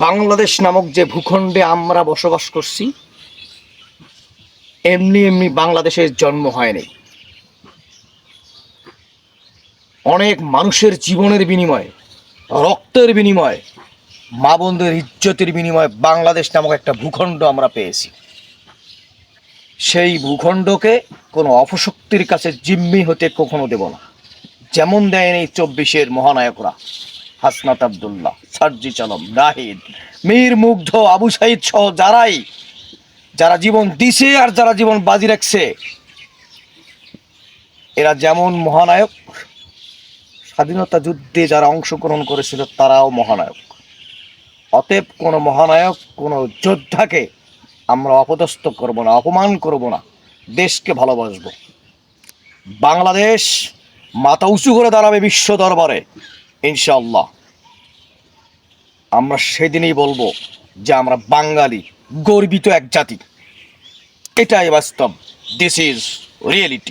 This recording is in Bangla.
বাংলাদেশ নামক যে ভূখণ্ডে আমরা বসবাস করছি, এমনি এমনি বাংলাদেশের জন্ম হয়নি। অনেক মানুষের জীবনের বিনিময়ে, রক্তের বিনিময়ে, মা বোনদের ইজ্জতের বিনিময়ে বাংলাদেশ নামক একটা ভূখণ্ড আমরা পেয়েছি। সেই ভূখণ্ডকে কোনো অপশক্তির কাছে জিম্মি হতে কখনো দেব না। যেমন দেয়নি চব্বিশের মহানায়করা। হাসনাত আবদুল্লাহ, সার্জি চলম, নাহিদ, মীর, মুগ্ধ, আবু সাইদ সহ যারাই, যারা জীবন দিছে আর যারা জীবন বাজি রাখছে, এরা যেমন মহানায়ক, স্বাধীনতা যুদ্ধে যারা অংশগ্রহণ করেছিল তারাও মহানায়ক। অতএব কোনো মহানায়ক, কোনো যোদ্ধাকে আমরা অপদস্থ করব না, অপমান করব না, দেশকে ভালোবাসবো। বাংলাদেশ মাথা উঁচু করে দাঁড়াবে বিশ্ব দরবারে ইনশাল্লাহ আমরা সেদিনই বলব যে আমরা বাঙালি গর্বিত এক জাতি। এটাই বাস্তব। This is reality